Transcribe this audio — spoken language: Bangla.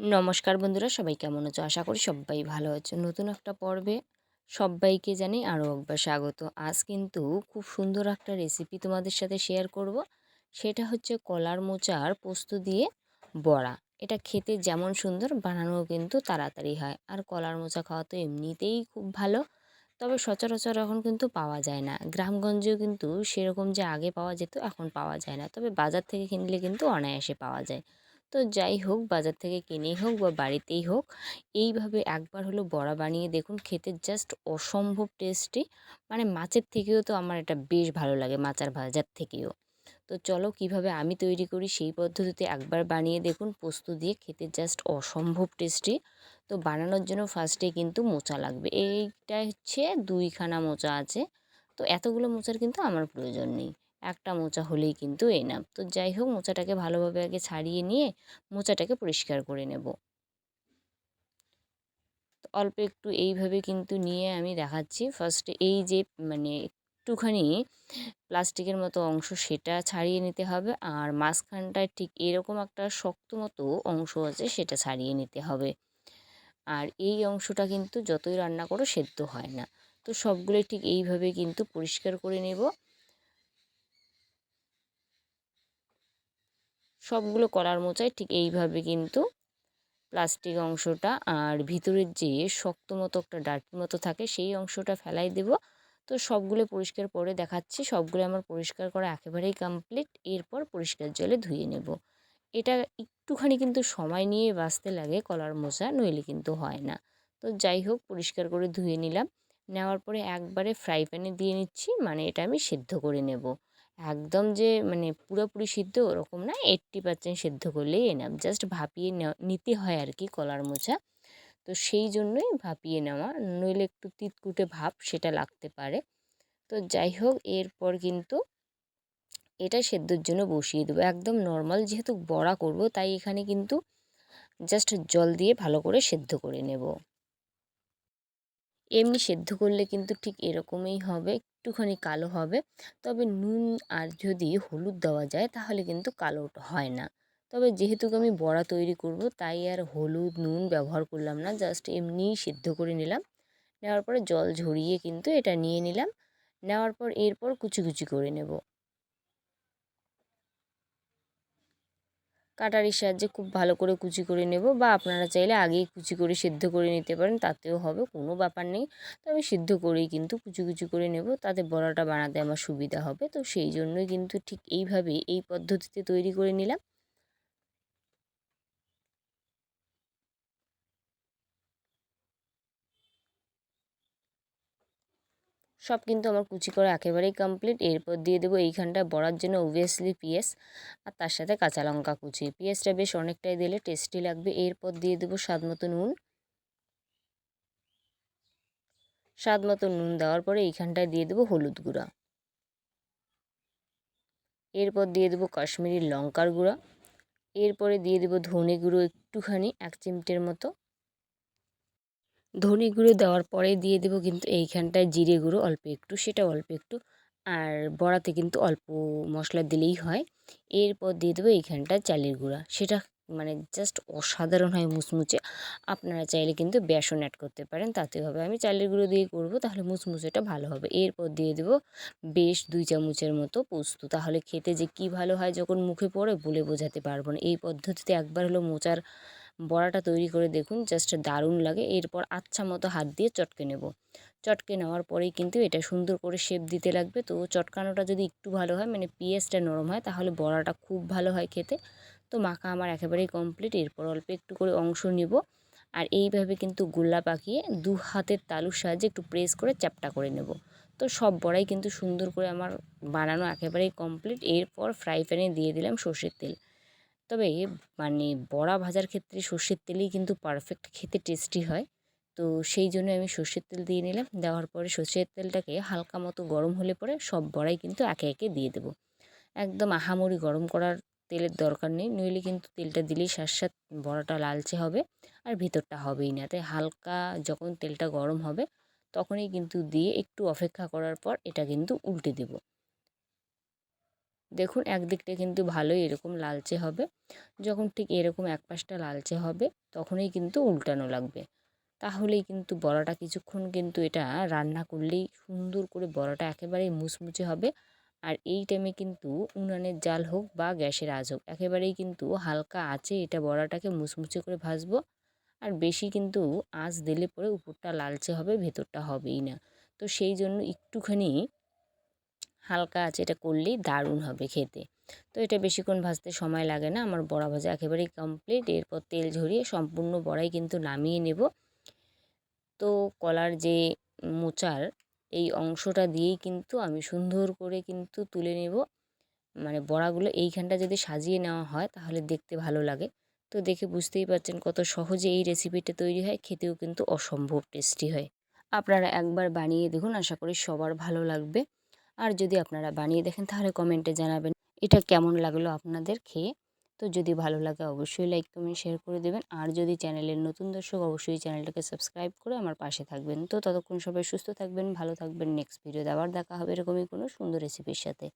নমস্কার বন্ধুরা, সবাই কেমন আছো? আশা করি সবাই ভালো আছো। নতুন একটা পর্বে সবাইকে জানি আরও একবার স্বাগত। আজ কিন্তু খুব সুন্দর একটা রেসিপি তোমাদের সাথে শেয়ার করব। সেটা হচ্ছে কলার মোচার পোস্ত দিয়ে বড়া। এটা খেতে যেমন সুন্দর বানানো কিন্তু তাড়াতাড়ি হয়। আর কলার মোচা খাওয়া তো এমনিতেই খুব ভালো। তবে সচরাচর এখন কিন্তু পাওয়া যায় না। গ্রামগঞ্জেও কিন্তু সেরকম যে আগে পাওয়া যেত, এখন পাওয়া যায় না। তবে বাজার থেকে কিনলে কিন্তু অনায়াসে পাওয়া যায়। তো যাই হোক, বাজার থেকে কিনেই হোক বা বাড়িতেই হোক, এইভাবে একবার হলো বড়া বানিয়ে দেখুন, খেতে জাস্ট অসম্ভব টেস্টি মানে মাছের থেকেও তো আমার এটা বেশ ভালো লাগে, মাচার ভাজার থেকেও। তো চলো কীভাবে আমি তৈরি করি সেই পদ্ধতিতে একবার বানিয়ে দেখুন, পোস্ত দিয়ে খেতে জাস্ট অসম্ভব টেস্টি তো বানানোর জন্য ফার্স্টে কিন্তু মোচা লাগবে এইটা হচ্ছে দুইখানা মোচা আছে। তো এতগুলো মোচার কিন্তু আমার প্রয়োজন নেই। একটা মোচা হলেই কিন্তু এনাফ তো যাই হোক, মোচাটাকে ভালোভাবে আগে ছাড়িয়ে নিয়ে মোচাটাকে পরিষ্কার করে নেব। অল্প একটু এইভাবে কিন্তু নিয়ে আমি দেখাচ্ছি। ফার্স্টে এই যে মানে একটুখানি প্লাস্টিকের মতো অংশ সেটা ছাড়িয়ে নিতে হবে। আর মাঝখানটায় ঠিক এরকম একটা শক্ত মতো অংশ আছে, সেটা ছাড়িয়ে নিতে হবে। আর এই অংশটা কিন্তু যতই রান্না করো সেদ্ধ হয় না। তো সবগুলোই ঠিক এইভাবে কিন্তু পরিষ্কার করে নেব। সবগুলো কলার মোচায় ঠিক এইভাবে কিন্তু প্লাস্টিক অংশটা আর ভিতরের যে শক্ত মতো একটা ডাটির মতো থাকে সেই অংশটা ফেলাই দেব। তো সবগুলো পরিষ্কার করে দেখাচ্ছি, সবগুলো আমার পরিষ্কার করা একেবারেই কমপ্লিট এরপর পরিষ্কার জলে ধুয়ে নেব। এটা একটুখানি কিন্তু সময় নিয়ে বাঁচতে লাগে কলার মোচা, নইলে কিন্তু হয় না। তো যাই হোক, পরিষ্কার করে ধুয়ে নিলাম। নেওয়ার পরে একবারে ফ্রাই প্যানে দিয়ে নিচ্ছি মানে এটা আমি সেদ্ধ করে নেব। একদম যে মানে পুরোপুরি সিদ্ধ ওরকম না এইট্টি পার্সেন্ট সেদ্ধ করলেই এনাফ জাস্ট ভাপিয়ে নিতে হয় আর কি কলার মোচা। তো সেই জন্যই ভাপিয়ে নেওয়া। নইলে একটু তিতকুটে ভাপ সেটা লাগতে পারে। তো যাই হোক, এরপর কিন্তু এটা সেদ্ধর জন্য বসিয়ে দেবো। একদম নর্মাল যেহেতু বড়া করব, তাই এখানে কিন্তু জাস্ট জল দিয়ে ভালো করে সেদ্ধ করে নেব। এমনি সেদ্ধ করলে কিন্তু ঠিক এরকমই হবে, একটুখানি কালো হবে। তবে নুন আর যদি হলুদ দেওয়া যায় তাহলে কিন্তু কালো হয় না। তবে যেহেতু আমি বড়া তৈরি করব তাই আর হলুদ, নুন ব্যবহার করলাম না, জাস্ট এমনিই সিদ্ধ করে নিলাম। নেওয়ার পরে জল ঝরিয়ে কিন্তু এটা নিয়ে নিলাম। নেওয়ার পর এরপর কুচি কুচি করে নেব। কাটারির সাহায্যে খুব ভালো করে কুচি করে নেব বা আপনারা চাইলে আগেই কুচি করে সিদ্ধ করে নিতে পারেন, তাতেও হবে, কোনো ব্যাপার নেই। তো আমি সিদ্ধ করেই কিন্তু কুচি কুচি করে নেব, তাতে বড়াটা বানাতে আমার সুবিধা হবে। তো সেই জন্যই কিন্তু ঠিক এইভাবে এই পদ্ধতিতে তৈরি করে নিলাম। সব কিন্তু আমার কুচি করা একেবারেই কমপ্লিট এরপর দিয়ে দেবো এইখানটা বড়ার জন্য ওভিয়াসলি পিঁয়াজ আর তার সাথে কাঁচা লঙ্কা কুচি। পিঁয়াজটা বেশ অনেকটাই দিলে টেস্টি লাগবে। এরপর দিয়ে দেবো স্বাদ মতো নুন। স্বাদ মতো নুন দেওয়ার পরে এইখানটায় দিয়ে দেবো হলুদ গুঁড়া। এরপর দিয়ে দেবো কাশ্মীরি লঙ্কার গুঁড়া। এরপরে দিয়ে দেবো ধনে গুঁড়ো একটুখানি, এক চিমটের মতো। ধনে গুঁড়ো দেওয়ার পরে দিয়ে দেবো কিন্তু এইখানটায় জিরে গুঁড়ো, অল্প একটু সেটা অল্প একটু। আর বড়াতে কিন্তু অল্প মশলা দিলেই হয়। এরপর দিয়ে দেবো এইখানটায় চালের গুঁড়া। সেটা মানে জাস্ট অসাধারণ হয় মুচমুচে। আপনারা চাইলে কিন্তু বেসন অ্যাড করতে পারেন, তাতে হবে। আমি চালের গুঁড়ো দিয়ে করব, তাহলে মুচমুচেটা ভালো হবে। এরপর দিয়ে দেবো বেশ দুই চামচের মতো পোস্ত। তাহলে খেতে যে কি ভালো হয় যখন মুখে পড়ে, বলে বোঝাতে পারব না। এই পদ্ধতিতে একবার হলো মোচার বড়াটা তৈরি করে দেখুন জাস্ট দারুণ লাগে। এরপর আচ্ছা মতো হাত দিয়ে চটকে নেব। চটকে নেওয়ার পরেই কিন্তু এটা সুন্দর করে শেপ দিতে লাগবে। তো চটকানোটা যদি একটু ভালো হয় মানে পিঁয়াজটা নরম হয়, তাহলে বড়াটা খুব ভালো হয় খেতে। তো মাখা আমার একেবারেই কমপ্লিট এরপর অল্প একটু করে অংশ নিব। আর এইভাবে কিন্তু গোল্লা পাকিয়ে দু হাতের তালুর সাহায্যে একটু প্রেস করে চ্যাপটা করে নেব। তো সব বড়াই কিন্তু সুন্দর করে আমার বানানো একেবারেই কমপ্লিট এরপর ফ্রাই প্যানে দিয়ে দিলাম সর্ষের তেল। তবে মানে বড়া ভাজার ক্ষেত্রে সর্ষের তেলেই কিন্তু পারফেক্ট খেতে টেস্টি হয়। তো সেই জন্য আমি সর্ষের তেল দিয়ে নিলাম, দেওয়ার পরে সর্ষের তেলটাকে হালকা মতো গরম হলে পরে সব বড়াই কিন্তু একে একে দিয়ে দেবো। একদম আহামরি গরম করার তেলের দরকার নেই, নইলে কিন্তু তেলটা দিলেই সাথ বড়াটা লালচে হবে আর ভিতরটা হবেই না। তাই হালকা যখন তেলটা গরম হবে, তখনই কিন্তু দিয়ে একটু অপেক্ষা করার পর এটা কিন্তু উল্টে দেবো। দেখুন, একদিকটা কিন্তু ভালোই এরকম লালচে হবে। যখন ঠিক এরকম এক পাশটা লালচে হবে, তখনই কিন্তু উল্টানো লাগবে। তাহলেই কিন্তু বড়াটা কিছুক্ষণ কিন্তু এটা রান্না করলেই সুন্দর করে বড়াটা একেবারেই মুচমুচে হবে। আর এই টাইমে কিন্তু উনানের জাল হোক বা গ্যাসের আঁচ হোক, একেবারেই কিন্তু হালকা আঁচে এটা বড়াটাকে মুচমুচে করে ভাজবো। আর বেশি কিন্তু আঁচ দিলে পরে উপরটা লালচে হবে, ভেতরটা হবেই না। তো সেই জন্য একটুখানি হালকা আছে এটা করলেই দারুণ হবে খেতে। তো এটা বেশিক্ষণ ভাজতে সময় লাগে না, আমার বড়া ভাজা একেবারেই কমপ্লিট এরপর তেল ঝরিয়ে সম্পূর্ণ বড়াই কিন্তু নামিয়ে নেব। তো কলার যে মোচার, এই অংশটা দিয়েই কিন্তু আমি সুন্দর করে কিন্তু তুলে নেব। মানে বড়াগুলো এইখানটা যদি সাজিয়ে নেওয়া হয় তাহলে দেখতে ভালো লাগে। তো দেখে বুঝতেই পারছেন কত সহজে এই রেসিপিটা তৈরি হয়, খেতেও কিন্তু অসম্ভব টেস্টি হয়। আপনারা একবার বানিয়ে দেখুন, আশা করি সবার ভালো লাগবে। আর যদি আপনারা বানিয়ে দেখেন, তাহলে কমেন্টে জানাবেন এটা কেমন লাগল আপনাদের খেয়ে। তো যদি ভালো লাগে, অবশ্যই লাইক কমেন্ট শেয়ার করে দেবেন। আর যদি চ্যানেলের নতুন দর্শক, অবশ্যই চ্যানেলটাকে সাবস্ক্রাইব করে আমার পাশে থাকবেন। তো ততক্ষণ সবাই সুস্থ থাকবেন, ভালো থাকবেন। নেক্সট ভিডিও আবার দেখা হবে এরকমই কোনো সুন্দর রেসিপির সাথে।